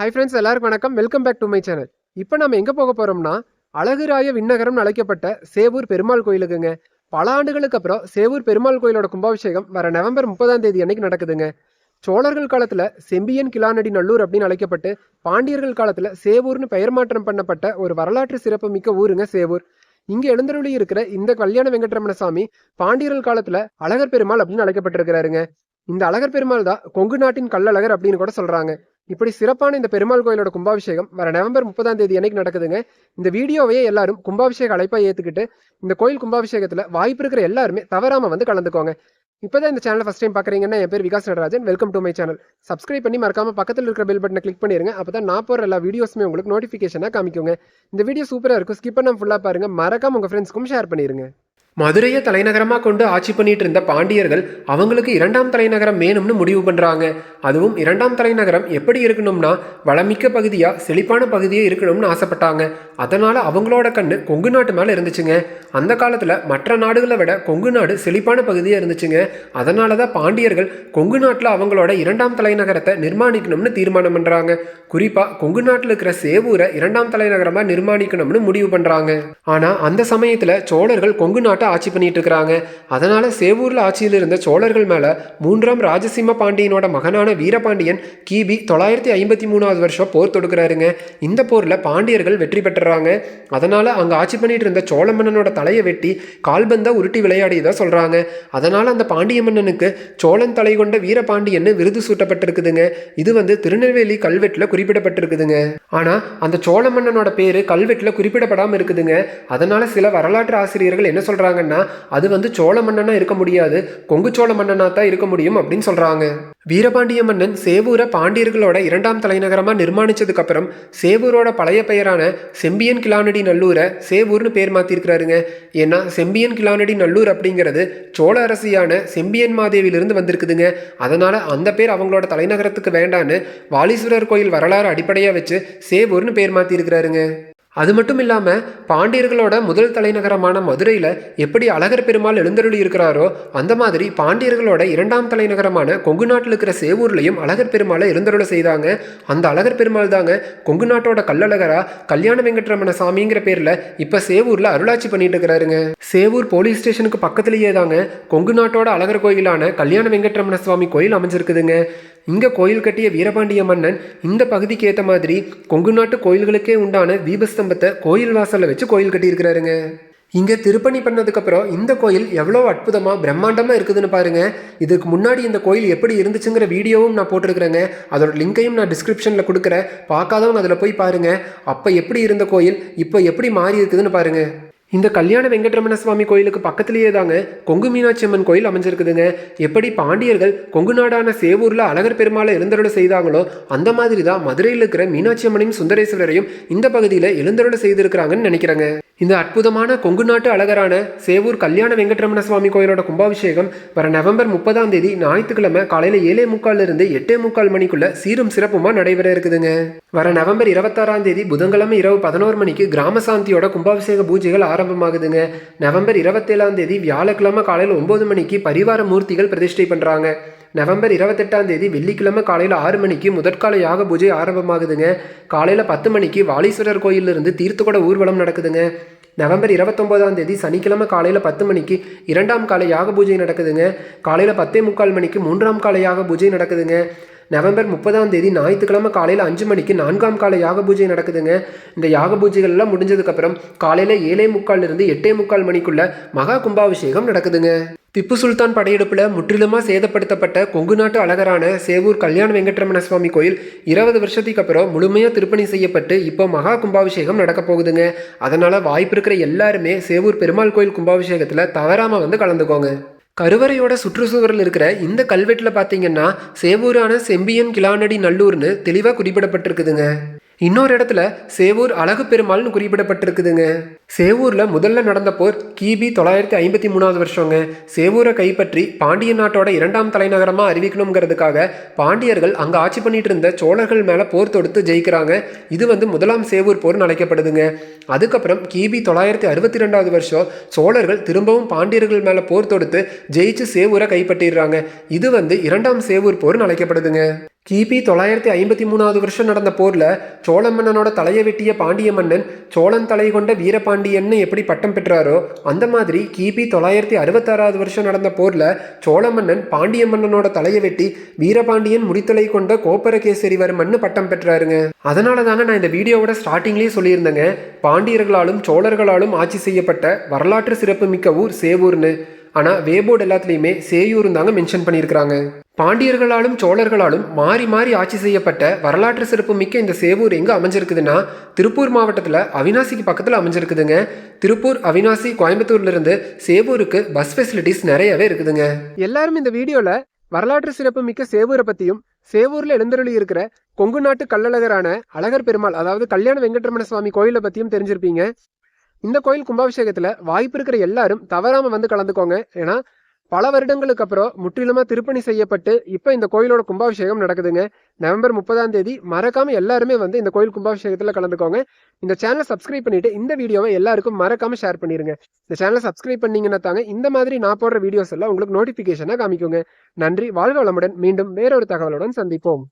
High friends எல்லாருக்கும் வணக்கம். Welcome back to my channel இப்போ நம்ம எங்கே போக போகிறோம்னா அழகுராய விண்ணகரம் அழைக்கப்பட்ட சேவூர் பெருமாள் கோயிலுக்குங்க. பல ஆண்டுகளுக்கு அப்புறம் சேவூர் பெருமாள் கோயிலோட கும்பாபிஷேகம் வர நவம்பர் முப்பதாம் தேதி அன்னைக்கு நடக்குதுங்க. சோழர்கள் காலத்தில் செம்பியன் கிலாநடி நல்லூர் அப்படின்னு அழைக்கப்பட்டு பாண்டியர்கள் காலத்தில் சேவூர்னு பெயர் மாற்றம் பண்ணப்பட்ட ஒரு வரலாற்று சிறப்பு மிக்க ஊருங்க சேவூர். இங்கே எழுந்தருளி இருக்கிற இந்த கல்யாண வெங்கட்ரமண சாமி பாண்டியர்கள் காலத்தில் அழகர் பெருமாள் அப்படின்னு அழைக்கப்பட்டிருக்கிறாருங்க. இந்த அழகர் பெருமாள் தான் கொங்கு நாட்டின் கல்லழகர் அப்படின்னு கூட சொல்றாங்க. இப்படி சிறப்பான இந்த பெருமாள் கோயிலோட கும்பாபிஷேகம் வர நவம்பர் முப்பதாம் தேதி அன்னைக்கு நடக்குதுங்க. இந்த வீடியோவையே எல்லாரும் கும்பாபிஷேக அழைப்பாக ஏற்றுக்கிட்டு இந்த கோயில் கும்பாபிஷேகத்தில் வாய்ப்பு இருக்கிற எல்லாருமே தவறாம வந்து கலந்துக்கோங்க. இப்போதான் இந்த சேனல் ஃபஸ்ட் டைம் பார்க்குறீங்கன்னா என் பேர் Vikas Natarajan. Welcome to my channel subscribe பண்ணி மறக்காம பக்கத்தில் இருக்கிற பெல் பட்டனை கிளிக் பண்ணிடுங்க அப்போ தான் நான் போகிற எல்லா வீடியோஸுமே உங்களுக்கு நோட்டிஃபிகேஷனாக காமிக்குங்க. இந்த வீடியோ சூப்பராக இருக்கும். ஸ்கிப் பண்ணாம ஃபுல்லாக பாருங்க. மறக்காம உங்கள் ஃப்ரெண்ட்ஸ்க்கும் ஷேர் பண்ணிடுங்க மதுரையை தலைநகரமாக கொண்டு ஆட்சி பண்ணிட்டு இருந்த பாண்டியர்கள் அவங்களுக்கு இரண்டாம் தலைநகரம் வேணும்னு முடிவு பண்ணுறாங்க அதுவும் இரண்டாம் தலைநகரம் எப்படி இருக்கணும்னா வளமிக்க பகுதியாக செழிப்பான பகுதியே இருக்கணும்னு ஆசைப்பட்டாங்க. அதனால் அவங்களோட கண்ணு கொங்கு நாட்டு மேலே இருந்துச்சுங்க. அந்த காலத்தில் மற்ற நாடுகளை விட கொங்கு நாடு செழிப்பான பகுதியாக இருந்துச்சுங்க. அதனால தான் பாண்டியர்கள் கொங்கு நாட்டில் அவங்களோட இரண்டாம் தலைநகரத்தை நிர்மாணிக்கணும்னு தீர்மானம் பண்ணுறாங்க குறிப்பாக கொங்கு நாட்டில் இருக்கிற சேவூரை இரண்டாம் தலைநகரமாக நிர்மாணிக்கணும்னு முடிவு பண்ணுறாங்க ஆனால் அந்த சமயத்தில் சோழர்கள் கொங்கு நாட்டை ஆட்சி பண்ணிட்டு இருக்கிறாங்க. அதனால சேவூரில் ஆட்சியில் இருந்த சோழர்கள் மேலே மூன்றாம் ராஜசிம்ம பாண்டியனோட மகனான வீரபாண்டியன் கிபி தொள்ளாயிரத்தி ஐம்பத்தி மூணாவது வருஷம் போர் தொடுக்கிறாருங்க. இந்த போரில் பாண்டியர்கள் வெற்றி பெற்றுறாங்க அதனால அங்கே ஆட்சி பண்ணிட்டு இருந்த சோழ மன்னனோட தலையை வெட்டி கால்பந்தா உருட்டி விளையாடியதாக சொல்றாங்க. அதனால அந்த பாண்டிய மன்னனுக்கு சோழன் தலை கொண்ட வீரபாண்டியன்னு விருது சூட்டப்பட்டிருக்குதுங்க. இது வந்து திருநெல்வேலி கல்வெட்டில் குறிப்பிடப்பட்டிருக்குதுங்க. ஆனால் அந்த சோழ மன்னனோட பேர் கல்வெட்டில் குறிப்பிடப்படாமல் இருக்குதுங்க. அதனால சில வரலாற்று ஆசிரியர்கள் என்ன சொல்கிறாங்கன்னா அது வந்து சோழ மன்னனா இருக்க முடியாது. கொங்கு சோழ மன்னனா தான் இருக்க முடியும் அப்படின்னு சொல்றாங்க. வீரபாண்டிய மன்னன் சேவூரை பாண்டியர்களோட இரண்டாம் தலைநகரமாக நிர்மாணிச்சதுக்கு அப்புறம் சேவூரோட பழைய பெயரான செம்பியன் கிலானடி நல்லூரை சேவூர்னு பேர் மாற்றிருக்கிறாருங்க ஏன்னா செம்பியன் கிலானடி நல்லூர் அப்படிங்கிறது சோழ அரசியான செம்பியன் மாதேவியிலிருந்து வந்திருக்குதுங்க. அதனால் அந்த பேர் அவங்களோட தலைநகரத்துக்கு வேண்டான்னு வாலீஸ்வரர் கோயில் வரலாறு அடிப்படையாக வச்சு சேவூர்னு பேர் மாற்றிருக்கிறாருங்க அது மட்டும் இல்லாமல் பாண்டியர்களோட முதல் தலைநகரமான மதுரையில் எப்படி அழகர் பெருமாள் எழுந்தருளி இருக்கிறாரோ அந்த மாதிரி பாண்டியர்களோட இரண்டாம் தலைநகரமான கொங்கு நாட்டில் இருக்கிற சேவூர்லையும் அழகர் பெருமாளை எழுந்தருளை செய்தாங்க. அந்த அழகர் பெருமாள் தாங்க கொங்கு நாட்டோட கல்லழகரா கல்யாண வெங்கட்ரமண சாமிங்கிற பேரில் இப்போ சேவூரில் அருளாட்சி பண்ணிட்டு இருக்கிறாருங்க. சேவூர் போலீஸ் ஸ்டேஷனுக்கு பக்கத்துலேயே தாங்க கொங்கு நாட்டோட அழகர் கோயிலான கல்யாண வெங்கட்ரமண சுவாமி கோயில் அமைஞ்சிருக்குதுங்க. இங்கே கோயில் கட்டிய வீரபாண்டிய மன்னன் இந்த பகுதிக்கு ஏற்ற மாதிரி கொங்கு நாட்டு கோயில்களுக்கே உண்டான தீபஸ்தம்பத்தை கோயில் வாசலில் வச்சு கோயில் கட்டியிருக்கிறாருங்க. இங்கே திருப்பணி பண்ணதுக்கப்புறம் இந்த கோயில் எவ்வளோ அற்புதமாக பிரம்மாண்டமாக இருக்குதுன்னு பாருங்கள் இதுக்கு முன்னாடி இந்த கோயில் எப்படி இருந்துச்சுங்கிற வீடியோவும் நான் போட்டிருக்கிறேங்க. அதோட லிங்கையும் நான் டிஸ்கிரிப்ஷனில் கொடுக்குறேன். பார்க்காதவங்க அதில் போய் பாருங்கள் அப்போ எப்படி இருந்த கோயில் இப்போ எப்படி மாறி இருக்குதுன்னு பாருங்கள் இந்த கல்யாண வெங்கட்ரமண சுவாமி கோயிலுக்கு பக்கத்திலேயே தாங்க கொங்கு மீனாட்சி அம்மன் கோயில் அமைஞ்சிருக்குதுங்க. எப்படி பாண்டியர்கள் கொங்கு நாடான சேவூரில் அழகர் பெருமாளை எழுந்தருளை செய்தாங்களோ அந்த மாதிரி தான் மதுரையில் இருக்கிற மீனாட்சி அம்மனையும் சுந்தரேஸ்வரரையும் இந்த பகுதியில் எழுந்தருளை செய்திருக்கிறாங்கன்னு நினைக்கிறேங்க. இந்த அற்புதமான கொங்கு நாட்டு அழகரான சேவூர் கல்யாண வெங்கட்ரமண சுவாமி கோயிலோட கும்பாபிஷேகம் வர நவம்பர் முப்பதாம் தேதி ஞாயிற்றுக்கிழமை காலையில் ஏழே முக்கால் இருந்து எட்டே முக்கால் மணிக்குள்ள சீரும் சிறப்புமா நடைபெற இருக்குதுங்க. வர நவம்பர் இருபத்தாறாம் தேதி புதன்கிழமை இரவு பதினோரு மணிக்கு கிராம சாந்தியோட கும்பாபிஷேக பூஜைகள் ஆரம்பமாகுதுங்க. நவம்பர் இருபத்தேழாம் தேதி வியாழக்கிழமை காலையில் ஒம்பது மணிக்கு பரிவார மூர்த்திகள் பிரதிஷ்டை பண்ணுறாங்க நவம்பர் இருபத்தெட்டாம் தேதி வெள்ளிக்கிழமை காலையில் ஆறு மணிக்கு முதற்கால யாக பூஜை ஆரம்பமாகுதுங்க. காலையில் பத்து மணிக்கு வாலீஸ்வரர் கோயிலிருந்து தீர்த்துக்கூட ஊர்வலம் நடக்குதுங்க. நவம்பர் இருபத்தொம்போதாம் தேதி சனிக்கிழமை காலையில் பத்து மணிக்கு இரண்டாம் கால யாக பூஜை நடக்குதுங்க. காலையில் பத்தே முக்கால் மணிக்கு மூன்றாம் கால யாக பூஜை நடக்குதுங்க. நவம்பர் முப்பதாம் தேதி ஞாயிற்றுக்கிழமை காலையில் அஞ்சு மணிக்கு நான்காம் கால யாக பூஜை நடக்குதுங்க. இந்த யாக பூஜைகள்லாம் முடிஞ்சதுக்கப்புறம் காலையில் ஏழே முக்கால் இருந்து எட்டே முக்கால் மணிக்குள்ள மகா கும்பாபிஷேகம் நடக்குதுங்க. திப்பு சுல்தான் படையெடுப்பில் முற்றிலுமாக சேதப்படுத்தப்பட்ட கொங்கு நாட்டு அழகரான சேவூர் கல்யாண வெங்கட்ரமண சுவாமி கோயில் இருபது வருஷத்துக்கு அப்புறம் முழுமையாக திருப்பணி செய்யப்பட்டு இப்போ மகா கும்பாபிஷேகம் நடக்க போகுதுங்க. அதனால் வாய்ப்பு இருக்கிற எல்லாருமே சேவூர் பெருமாள் கோயில் கும்பாபிஷேகத்தில் தவறாமல் வந்து கலந்துக்கோங்க. கருவறையோட சுற்றுச்சுவரில் இருக்கிற இந்த கல்வெட்டில் பார்த்தீங்கன்னா சேவூரான செம்பியன் கிளானடி நல்லூர்னு தெளிவாக குறிப்பிடப்பட்டிருக்குதுங்க. இன்னொரு இடத்துல சேவூர் அழகு பெருமாள்னு குறிப்பிடப்பட்டிருக்குதுங்க. சேவூரில் முதல்ல நடந்த போர் கிபி தொள்ளாயிரத்தி ஐம்பத்தி மூணாவது வருஷங்க. சேவூரை கைப்பற்றி பாண்டிய நாட்டோட இரண்டாம் தலைநகரமாக அறிவிக்கணுங்கிறதுக்காக பாண்டியர்கள் அங்கே ஆட்சி பண்ணிட்டு இருந்த சோழர்கள் மேலே போர் தொடுத்து ஜெயிக்கிறாங்க. இது வந்து முதலாம் சேவூர் போர்னு அழைக்கப்படுதுங்க. அதுக்கப்புறம் கிபி தொள்ளாயிரத்தி அறுபத்தி ரெண்டாவது வருஷம் சோழர்கள் திரும்பவும் பாண்டியர்கள் மேலே போர் தொடுத்து ஜெயிச்சு சேவூரை கைப்பற்றிடுறாங்க. இது வந்து இரண்டாம் சேவூர் போர்னு அழைக்கப்படுதுங்க. கிபி தொள்ளாயிரத்தி ஐம்பத்தி மூணாவது வருஷம் நடந்த போரில் சோழ மன்னனோட தலையை வெட்டிய பாண்டிய மன்னன் சோழன் தலை கொண்ட வீரபாண்டியன்னு எப்படி பட்டம் பெற்றாரோ அந்த மாதிரி கிபி தொள்ளாயிரத்தி அறுபத்தாறாவது வருஷம் நடந்த போரில் சோழ மன்னன் பாண்டிய மன்னனோட தலையை வெட்டி வீரபாண்டியன் முடித்தலை கொண்ட கோப்பரகேசரிவர்மன்னு பட்டம் பெற்றாருங்க. அதனால தாங்க நான் இந்த வீடியோவோட ஸ்டார்டிங்லேயே சொல்லியிருந்தேங்க. பாண்டியர்களாலும் சோழர்களாலும் ஆட்சி செய்யப்பட்ட வரலாற்று சிறப்பு மிக்க ஊர் சேவூர்னு. ஆனால் வேபோர்டு எல்லாத்துலேயுமே சேயூர்னு தாங்க மென்ஷன் பண்ணியிருக்கிறாங்க. பாண்டியர்களாலும் சோழர்களாலும் மாறி மாறி ஆட்சி செய்யப்பட்ட வரலாற்று சிறப்பு மிக்க இந்த சேவூர் எங்கே அமைஞ்சிருக்குதுன்னா திருப்பூர் மாவட்டத்தில் அவினாசிக்கு பக்கத்தில் அமைஞ்சிருக்குதுங்க. திருப்பூர் அவினாசி கோயம்புத்தூர்ல இருந்து சேவூருக்கு பஸ் ஃபெசிலிட்டிஸ் நிறையவே இருக்குதுங்க. எல்லாரும் இந்த வீடியோவில் வரலாற்று சிறப்பு மிக்க சேவூரை பற்றியும் சேவூரில் எழுந்தருளி இருக்கிற கொங்கு நாட்டு கள்ளழகரான அழகர் பெருமாள் அதாவது கல்யாண வெங்கட்ரமண சுவாமி கோயிலை பற்றியும் தெரிஞ்சிருப்பீங்க. இந்த கோயில் கும்பாபிஷேகத்தில் வாய்ப்பு இருக்கிற எல்லாரும் தவறாமல் வந்து கலந்துக்கோங்க. ஏன்னா பல வருடங்களுக்கு அப்புறம் முற்றிலுமாக திருப்பணி செய்யப்பட்டு இப்போ இந்த கோயிலோட கும்பாபிஷேகம் நடக்குதுங்க. நவம்பர் முப்பதாம் தேதி மறக்காம எல்லாருமே வந்து இந்த கோயில் கும்பாபிஷேகத்தில் கலந்துக்கோங்க. இந்த சேனலை சப்ஸ்கிரைப் பண்ணிட்டு இந்த வீடியோவை எல்லாருக்கும் மறக்காம ஷேர் பண்ணிருங்க. இந்த சேனலை சப்ஸ்கிரைப் பண்ணீங்கன்னா தாங்க இந்த மாதிரி நான் போடுற வீடியோஸ் எல்லாம் உங்களுக்கு நோட்டிஃபிகேஷனாக காமிக்குங்க. நன்றி வாழ்க வளமுடன். மீண்டும் வேறொரு தகவலுடன் சந்திப்போம்.